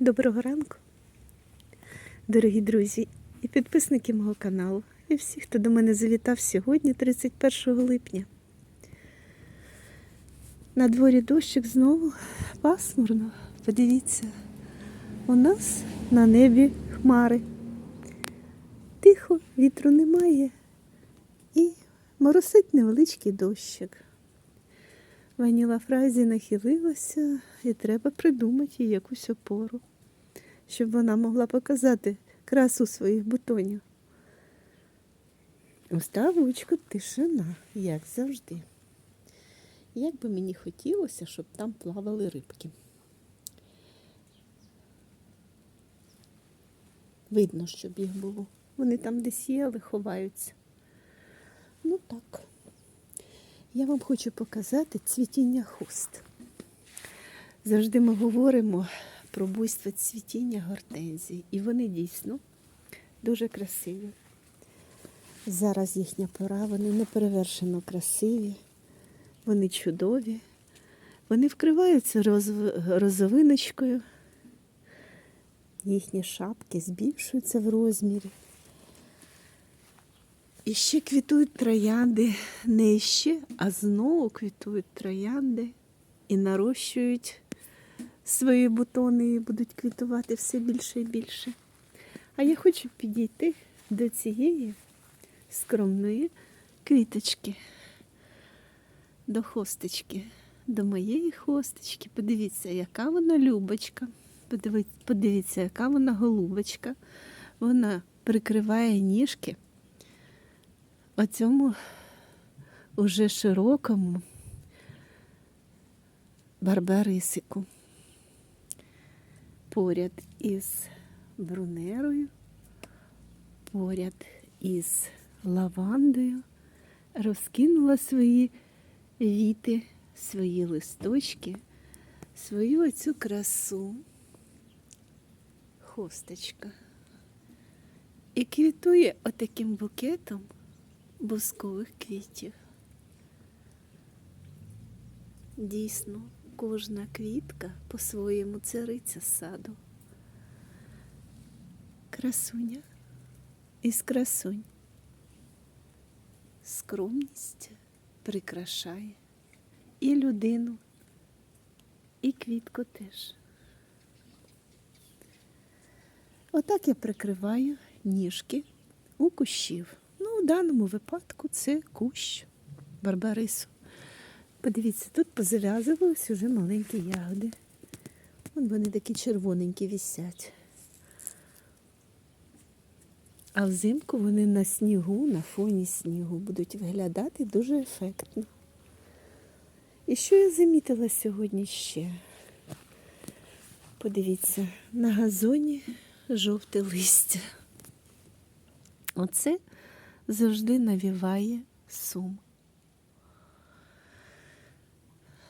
Доброго ранку, дорогі друзі і підписники мого каналу, і всі, хто до мене завітав сьогодні, 31 липня. На дворі дощик знову пасмурно. Подивіться, у нас на небі хмари. Тихо, вітру немає і моросить невеличкий дощик. Ваніла Фразі нахилилася, і треба придумати їй якусь опору, щоб вона могла показати красу своїх бутонів. У тишина, як завжди. Як би мені хотілося, щоб там плавали рибки. Видно, щоб їх було. Вони там десь є, але ховаються. Ну так. Я вам хочу показати цвітіння хуст. Завжди ми говоримо про буйство цвітіння гортензій, і вони дійсно дуже красиві. Зараз їхня пора, вони неперевершено красиві, вони чудові, вони вкриваються розв- розовиночкою, їхні шапки збільшуються в розмірі. І ще квітують троянди, не ще, а знову квітують троянди і нарощують свої бутони і будуть квітувати все більше і більше. А я хочу підійти до цієї скромної квіточки, до хосточки, до моєї хосточки. Подивіться, яка вона любочка. Подивіться, яка вона голубочка. Вона прикриває ніжки оцьому уже широкому барбарисику. Поряд із брунерою, поряд із лавандою розкинула свої віти, свої листочки, свою оцю красу. Хосточка. І квітує отаким букетом бускових квітів. Дійсно, кожна квітка по-своєму цариця саду. Красуня із красунь. Скромність прикрашає і людину, і квітку теж. Отак я прикриваю ніжки у кущів. У даному випадку це кущ барбарису. Подивіться, тут позав'язувались уже маленькі ягоди. Вон вони такі червоненькі вісять. А взимку вони на снігу, на фоні снігу будуть виглядати дуже ефектно. І що я замітила сьогодні ще? Подивіться, на газоні жовте листя. Оце завжди навіває сум.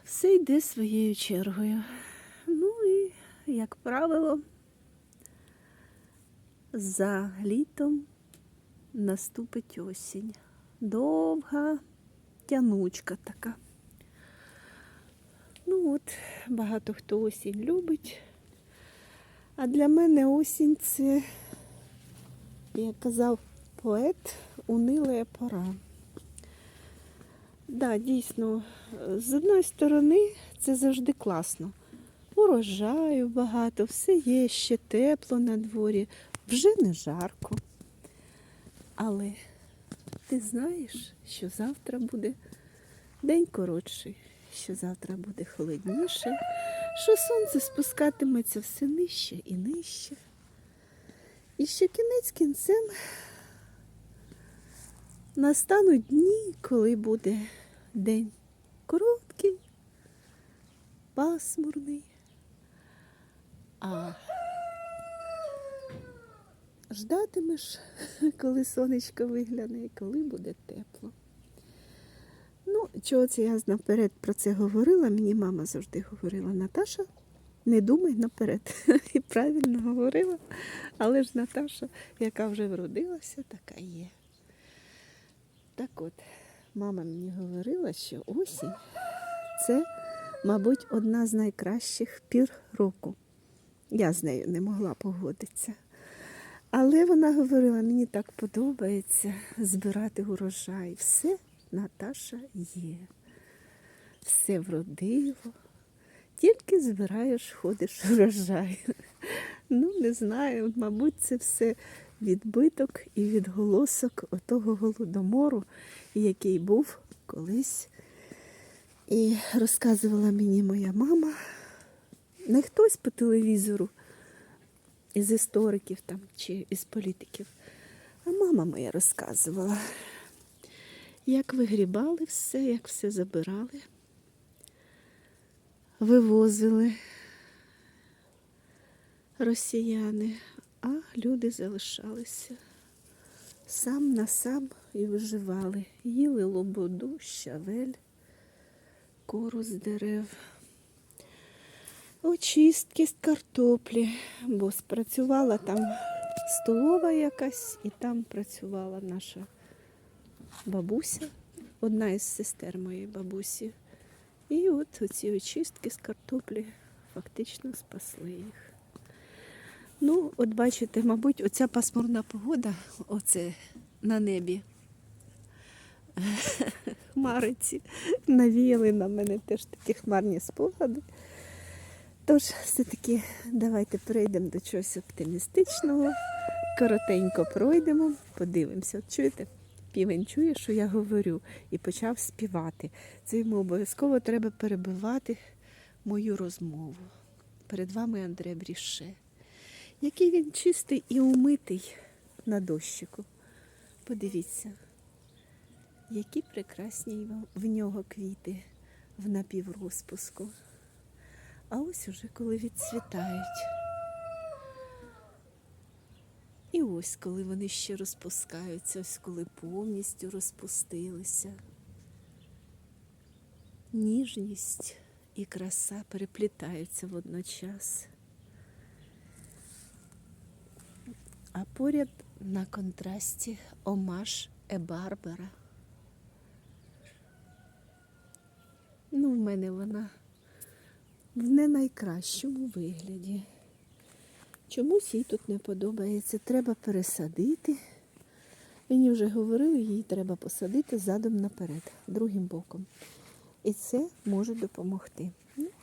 Все йде своєю чергою. Ну і, як правило, за літом наступить осінь. Довга тянучка така. Ну от, багато хто осінь любить. А для мене осінь це, як казав поет, унила пора. Да, дійсно, з одної сторони це завжди класно. Урожаю багато, все є, ще тепло на дворі, вже не жарко. Але ти знаєш, що завтра буде день коротший, що завтра буде холодніше, що сонце спускатиметься все нижче і нижче. І що кінець кінцем настануть дні, коли буде день короткий, пасмурний, а ждатимеш, коли сонечко вигляне і коли буде тепло. Ну, чого це я наперед про це говорила? Мені мама завжди говорила, Наташа, не думай наперед. І правильно говорила, але ж Наташа, яка вже вродилася, така є. Так от, мама мені говорила, що осінь це, мабуть, одна з найкращих пір року. Я з нею не могла погодитися. Але вона говорила, мені так подобається збирати урожай. Все, Наташа, є. Все вродило. Тільки збираєш, ходиш урожай. Ну, не знаю, мабуть, це все відбиток і відголосок отого голодомору, який був колись. І розказувала мені моя мама, не хтось по телевізору із істориків там чи із політиків, а мама моя розказувала, як вигрібали все, як все забирали, вивозили росіяни, а люди залишалися сам на сам і виживали. Їли лободу, щавель, кору з дерев, очистки з картоплі, бо спрацювала там столова якась, і там працювала наша бабуся, одна із сестер моєї бабусі. І от оці очистки з картоплі фактично спасли їх. Ну, от бачите, мабуть, оця пасмурна погода, оце на небі. Хмариці навіяли на мене теж такі хмарні спогади. Тож, все-таки давайте перейдемо до чогось оптимістичного. Коротенько пройдемо, подивимося. От чуєте? Півень чує, що я говорю, і почав співати. Це йому обов'язково треба перебивати мою розмову. Перед вами Андре Бріше. Який він чистий і умитий на дощику. Подивіться, які прекрасні в нього квіти в напіврозпуску. А ось уже коли відцвітають. І ось коли вони ще розпускаються, ось коли повністю розпустилися. Ніжність і краса переплітаються водночас. А поряд на контрасті омаш Ебарбера. Ну, в мене вона в не найкращому вигляді. Чомусь їй тут не подобається. Треба пересадити. Мені вже говорили, її треба посадити задом наперед, другим боком. І це може допомогти.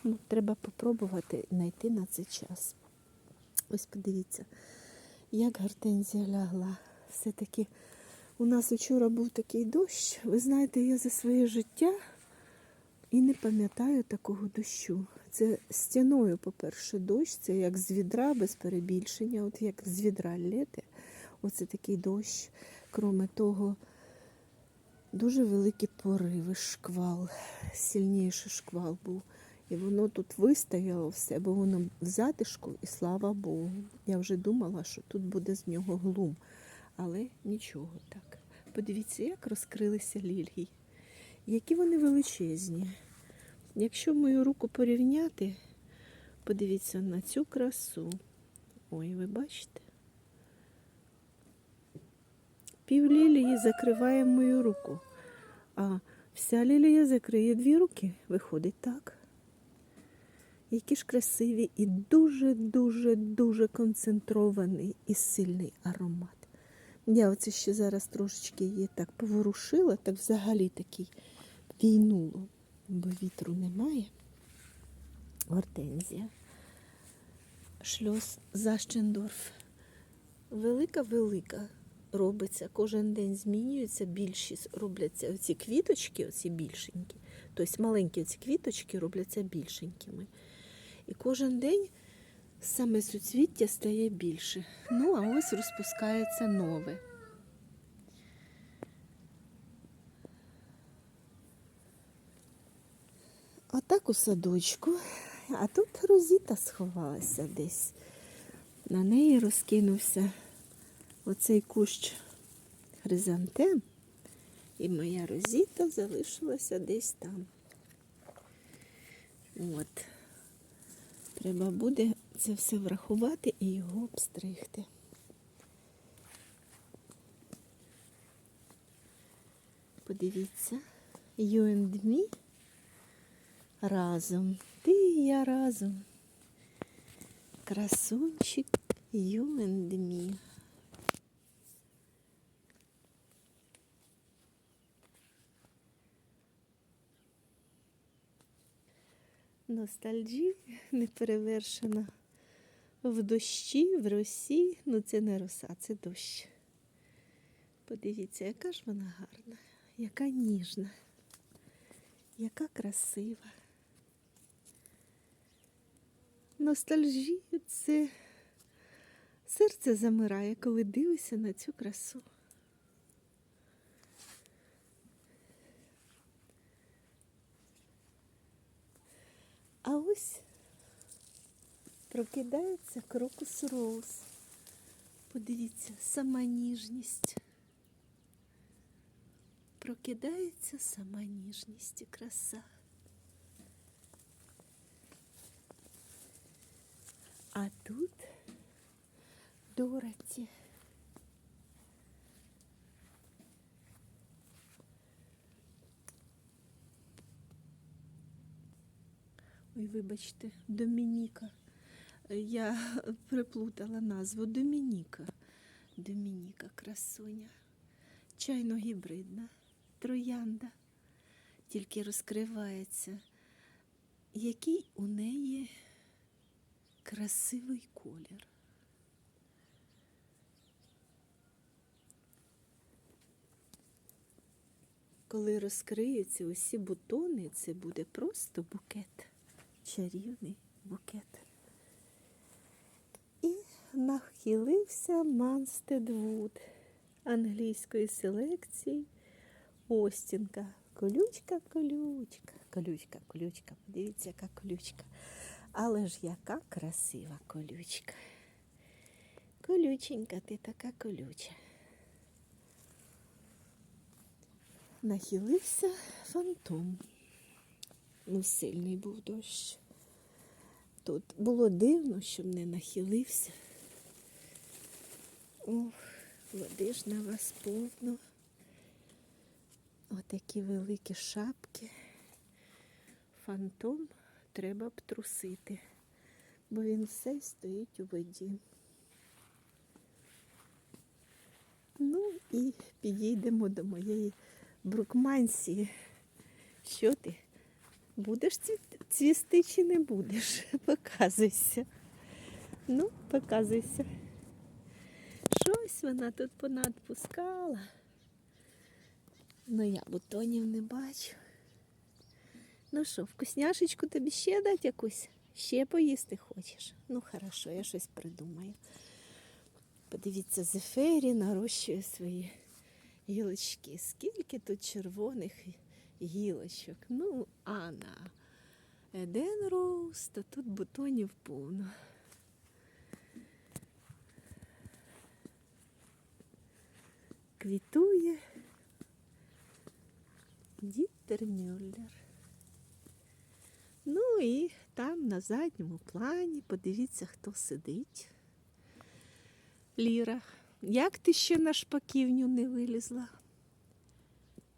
Ну, треба попробувати знайти на це час. Ось подивіться, як гортензія лягла. Все-таки у нас вчора був такий дощ. Ви знаєте, я за своє життя і не пам'ятаю такого дощу. Це стіною, по-перше, дощ, це як з відра без перебільшення, от як з відра лєте. Оце такий дощ. Кроме того, дуже великі пориви, шквал, сильніший шквал був. І воно тут вистояло все, бо воно в затишку, і слава Богу. Я вже думала, що тут буде з нього глум. Але нічого так. Подивіться, як розкрилися лілії. Які вони величезні. Якщо мою руку порівняти, подивіться на цю красу. Ой, ви бачите? Пів лілії закриває мою руку, а вся лілія закриє дві руки. Виходить так. Які ж красиві і дуже-дуже-дуже концентрований і сильний аромат. Я оце ще зараз трошечки її так поворушила, так взагалі такий війнуло, бо вітру немає. Гортензія. Шльос Защендорф. Велика-велика робиться. Кожен день змінюється, більшість робляться оці квіточки, оці більшенькі. Тобто маленькі оці квіточки робляться більшенькими. І кожен день саме суцвіття стає більше. Ну, а ось розпускається нове. Отак у садочку, а тут розіта сховалася десь. На неї розкинувся оцей кущ хризантем, і моя розіта залишилася десь там. От. Треба буде це все врахувати і його обстригти. Подивіться, you and me разом. Ти і я разом. Красунчик you and me. Ностальджі неперевершена. В дощі, в росі. Ну це не роса, це дощ. Подивіться, яка ж вона гарна, яка ніжна, яка красива. Ностальжі це серце замирає, коли дивишся на цю красу. А ось прокидається крокус роуз. Подивіться, сама ніжність. Прокидається сама ніжність і краса. А тут Дороті. Ой, вибачте, Домініка. Я приплутала назву Домініка. Домініка красуня. Чайно-гібридна, троянда. Тільки розкривається, який у неї красивий колір. Коли розкриються усі бутони, це буде просто букет. Чарівний букет. І нахилився Манстед Вуд англійської селекції Остінка. Колючка, колючка, колючка, колючка. Подивіться, яка колючка. Але ж яка красива колючка. Колюченька, ти така колюча. Нахилився фантом. Ну, сильний був дощ. Тут було дивно, щоб не нахилився. Ох, води ж на вас повно. Отакі великі шапки. Фантом треба б трусити, бо він все стоїть у воді. Ну і підійдемо до моєї брукмансії. Що ти? Будеш цвісти чи не будеш? Показуйся. Ну, показуйся. Щось вона тут понадпускала. Ну, я бутонів не бачу. Ну що, вкусняшечку тобі ще дати якусь? Ще поїсти хочеш? Ну, хорошо, я щось придумаю. Подивіться, Зефері нарощує свої гілочки. Скільки тут червоних гілочок. Ну, а на Еден Роуз, то тут бутонів повно. Квітує Діттер Мюллер. Ну і там на задньому плані подивіться, хто сидить. Ліра, як ти ще на шпаківню не вилізла?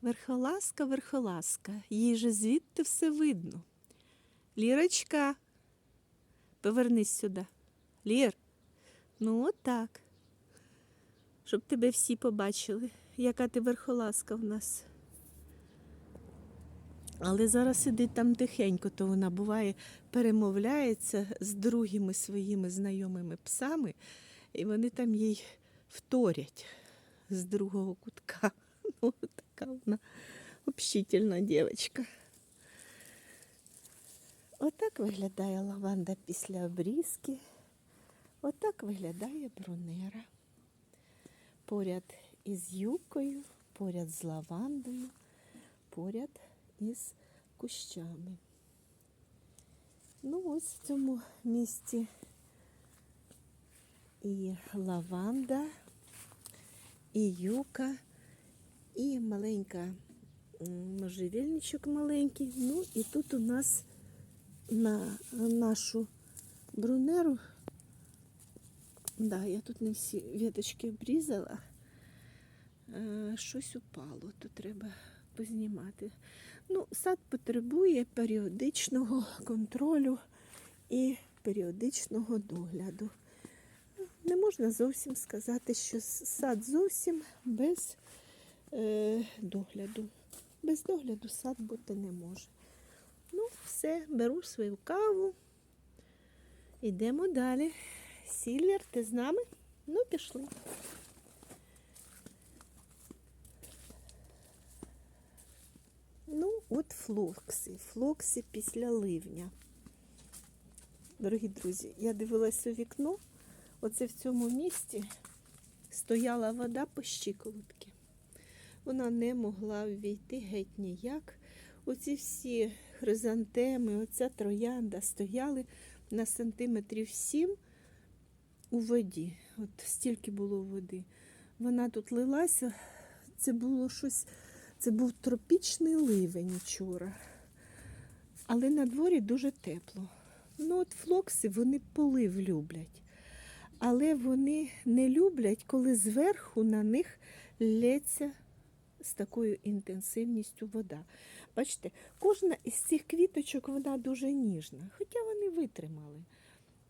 Верхоласка, верхоласка, їй же звідти все видно. Лірочка, повернись сюди. Лір, ну отак. Щоб тебе всі побачили, яка ти верхоласка в нас. Але зараз сидить там тихенько, то вона буває перемовляється з другими своїми знайомими псами, і вони там їй вторять з другого кутка. Ну, така вона общительна дівчинка. Отак виглядає лаванда після обрізки. Отак виглядає брунера. Поряд із юкою, поряд з лавандою, поряд із кущами. Ну, ось в цьому місці і лаванда, і юка, І маленька можжевельничок маленький. Ну і тут у нас на нашу брунеру. Да, я тут не всі віточки обрізала. Е, Щось упало, то треба познімати. Ну, сад потребує періодичного контролю і періодичного догляду. Не можна зовсім сказати, що сад зовсім без е, догляду. Без догляду сад бути не може. Ну, все, беру свою каву. Йдемо далі. Сільвер, ти з нами? Ну, пішли. Ну, от флокси. Флокси після ливня. Дорогі друзі, я дивилась у вікно. Оце в цьому місці стояла вода по щиколотки. Вона не могла ввійти геть ніяк. Оці всі хризантеми, оця троянда стояли на сантиметрів сім у воді. От стільки було води. Вона тут лилася. Це було щось, це був тропічний ливень вчора. Але на дворі дуже тепло. Ну, от флокси вони полив люблять. Але вони не люблять, коли зверху на них лється з такою інтенсивністю вода. Бачите, кожна із цих квіточок вона дуже ніжна, хоча вони витримали.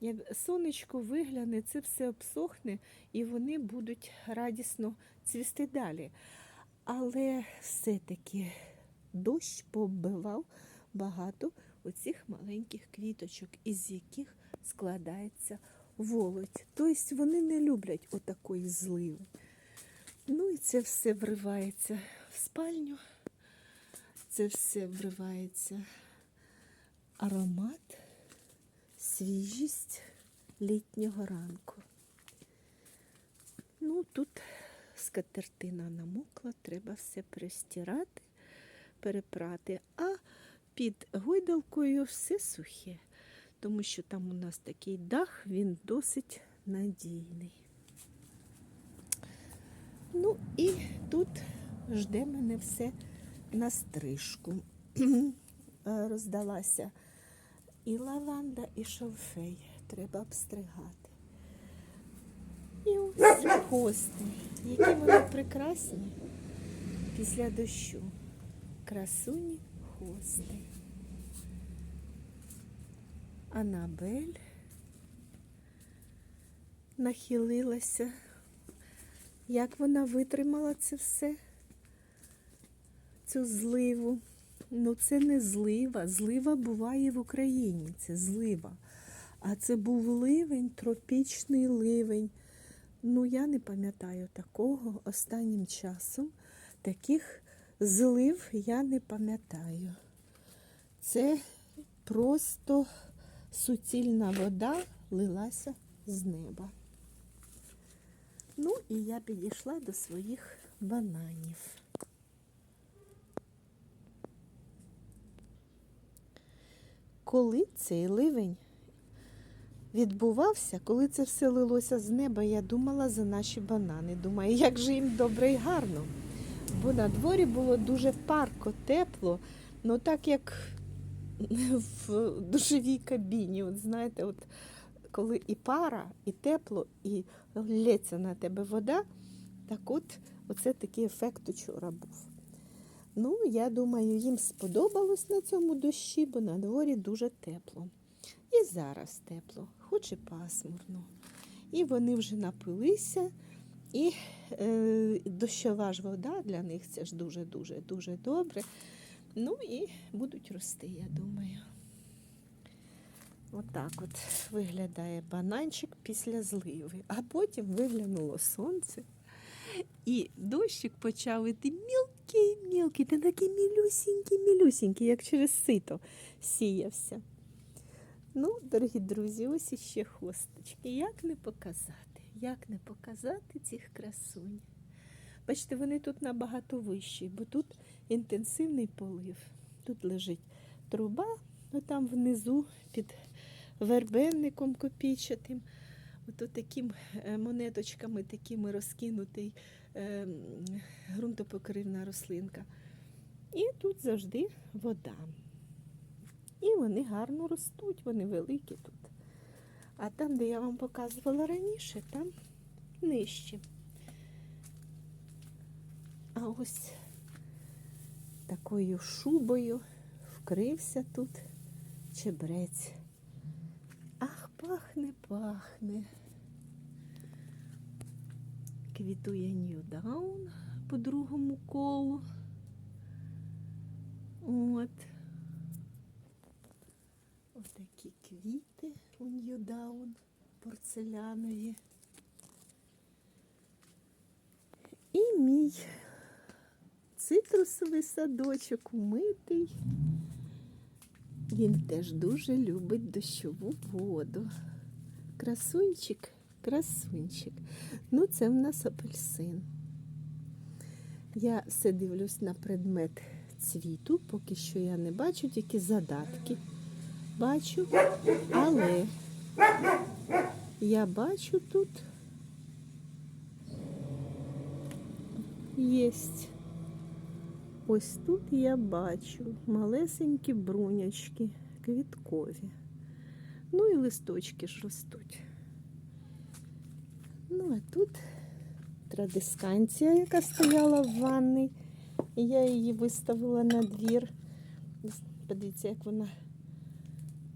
Як сонечко вигляне, це все обсохне і вони будуть радісно цвісти далі. Але все-таки дощ побивав багато оцих маленьких квіточок, із яких складається волоть. Тобто вони не люблять отакої зливи. Ну і це все вривається в спальню, це все вривається аромат, свіжість літнього ранку. Ну, тут скатертина намокла, треба все перестирати, перепрати, а під гойдалкою все сухе, тому що там у нас такий дах, він досить надійний. Ну і тут жде мене все на стрижку. Е, Роздалася і лаванда, і шовфей. Треба обстригати. І ось хости, які вони прекрасні після дощу. Красуні хости. Анабель нахилилася. Як вона витримала це все? Цю зливу. Ну, це не злива. Злива буває в Україні. Це злива. А це був ливень, тропічний ливень. Ну, я не пам'ятаю такого останнім часом. Таких злив я не пам'ятаю. Це просто суцільна вода лилася з неба. Ну і я підійшла до своїх бананів. Коли цей ливень відбувався, коли це все лилося з неба, я думала за наші банани. Думаю, як же їм добре і гарно. Бо на дворі було дуже парко, тепло, ну так як в душовій кабіні. От знаєте, от коли і пара, і тепло, і лється на тебе вода, так от оце такий ефект учора був. Ну, я думаю, їм сподобалось на цьому дощі, бо на дворі дуже тепло. І зараз тепло, хоч і пасмурно. І вони вже напилися, і е, дощова ж вода для них це ж дуже-дуже дуже добре. Ну і будуть рости, я думаю. Отак от виглядає бананчик після зливи. А потім виглянуло сонце. І дощик почав іти мілкий, мілкий, та такий мілюсінький, мілюсінький, як через сито сіявся. Ну, дорогі друзі, ось іще хосточки. Як не показати? Як не показати цих красунь? Бачите, вони тут набагато вищі, бо тут інтенсивний полив. Тут лежить труба, ну там внизу під вербенником копійчатим. Ото таким е, монеточками такими розкинутий е, ґрунтопокривна рослинка. І тут завжди вода. І вони гарно ростуть, вони великі тут. А там, де я вам показувала раніше, там нижче. А ось такою шубою вкрився тут чебрець. Ах, Пахне, пахне. Квітує Ньюдаун по другому колу. От. Отакі квіти у Ньюдаун порцелянові. І мій цитрусовий садочок умитий. Він теж дуже любить дощову воду. Красунчик, красунчик. Ну, це в нас апельсин. Я все дивлюсь на предмет цвіту, поки що я не бачу, тільки задатки. Бачу, але я бачу тут єсть. Ось тут я бачу малесенькі брунячки, квіткові. Ну і листочки ж ростуть. Ну, а тут традисканція, яка стояла в ванні. Я її виставила на двір. Подивіться, як вона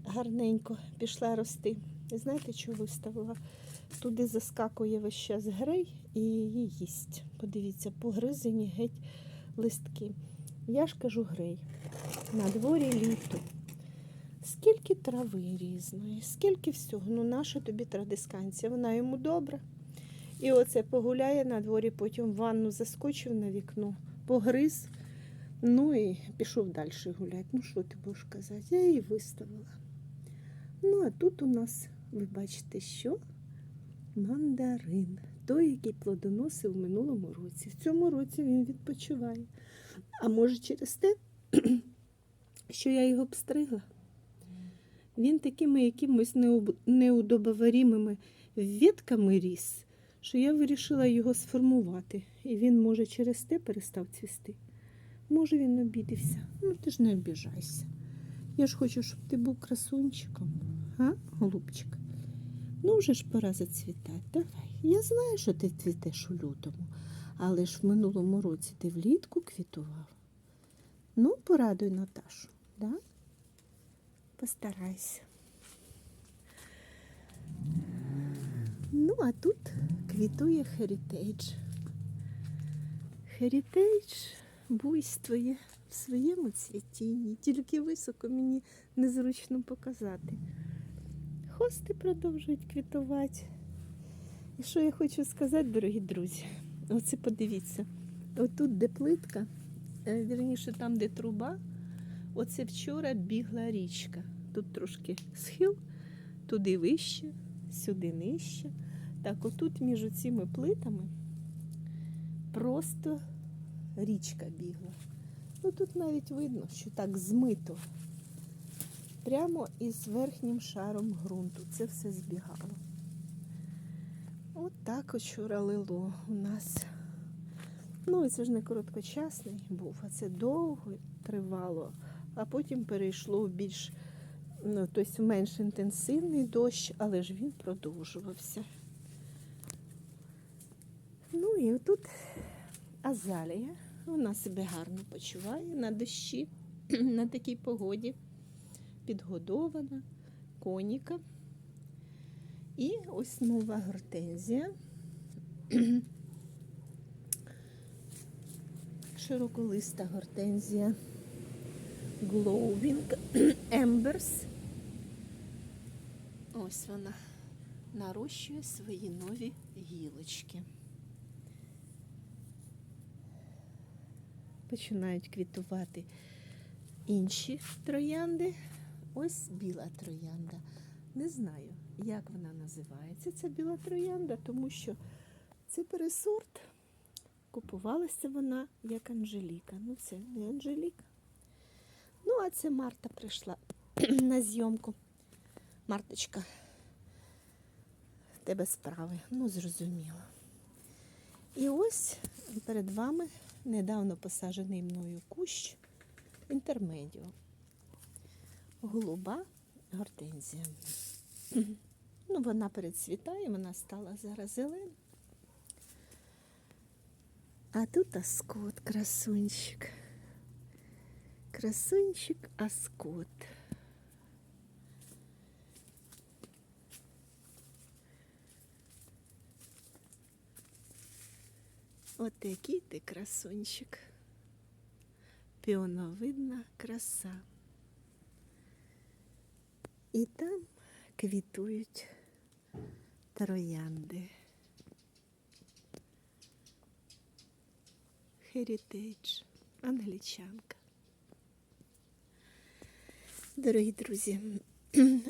гарненько пішла рости. І знаєте, чого виставила? Туди заскакує весь час грей і її їсть. Подивіться, погризені геть листки. Я ж кажу грей. На дворі літо. Скільки трави різної, скільки всього. Ну, наша тобі традисканція, вона йому добра. І оце погуляє на дворі, потім в ванну заскочив на вікно, погриз. Ну і пішов далі гуляти. Ну, що ти будеш казати? Я її виставила. Ну, а тут у нас, ви бачите, що? Мандарин. Той, який плодоносив в минулому році. В цьому році він відпочиває. А може через те, що я його обстригла. Він такими якимось неудобоварімими ветками ріс, що я вирішила його сформувати. І він, може, через те перестав цвісти. Може, він обідився. Ну, ти ж не обіжайся. Я ж хочу, щоб ти був красунчиком, а, голубчик? Ну, вже ж пора зацвітати. Давай. Я знаю, що ти цвітеш у лютому, але ж в минулому році ти влітку квітував. Ну, порадуй Наташу, да? Постарайся. Ну, а тут квітує Heritage. Heritage буйствує в своєму цвітінні, тільки високо мені незручно показати. Хости продовжують квітувати. І що я хочу сказати, дорогі друзі? Оце подивіться. Отут, де плитка, е, вірніше там, де труба, оце вчора бігла річка. Тут трошки схил, туди вище, сюди нижче. Так, отут між цими плитами просто річка бігла. Ну тут навіть видно, що так змито. Прямо із верхнім шаром ґрунту. Це все збігало. От так вчора лило у нас. Ну, це ж не короткочасний був, а це довго тривало, а потім перейшло в більш, ну, тобто менш інтенсивний дощ, але ж він продовжувався. Ну і отут азалія. Вона себе гарно почуває на дощі, на такій погоді. Підгодована, коніка. І ось нова гортензія. Широколиста гортензія Glowing Embers. Ось вона нарощує свої нові гілочки. Починають квітувати інші троянди. Ось біла троянда. Не знаю, як вона називається. Це біла троянда, тому що це пересорт. Купувалася вона як Анжеліка. Ну, це не Анжеліка. Ну, а це Марта прийшла на зйомку. Марточка, в тебе справи. Ну, зрозуміло. І ось перед вами недавно посаджений мною кущ інтермедіо голуба гортензія. Ну, Вона перецвітає, вона стала зараз зелена. А тут аскот, красунчик. Красунчик аскот. От який ти красунчик. Піоновидна краса. І там квітують троянди. Heritage, англічанка. Дорогі друзі,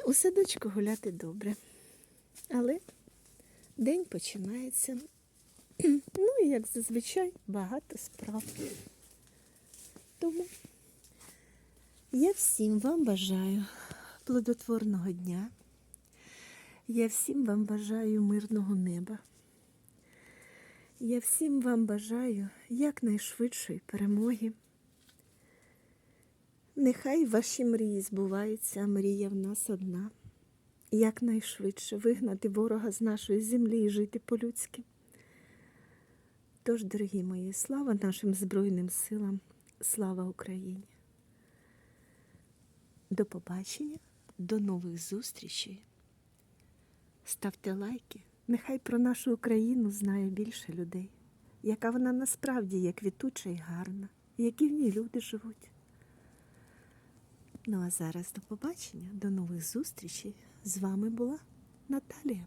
у садочку гуляти добре, але день починається. Ну і як зазвичай багато справ. Тому я всім вам бажаю плодотворного дня. Я всім вам бажаю мирного неба. Я всім вам бажаю якнайшвидшої перемоги. Нехай ваші мрії збуваються, мрія в нас одна. Якнайшвидше вигнати ворога з нашої землі і жити по-людськи. Тож, дорогі мої, слава нашим Збройним силам, слава Україні. До побачення, до нових зустрічей. Ставте лайки. Нехай про нашу Україну знає більше людей, яка вона насправді є квітуча і гарна, які в ній люди живуть. Ну а зараз до побачення, до нових зустрічей. З вами була Наталія.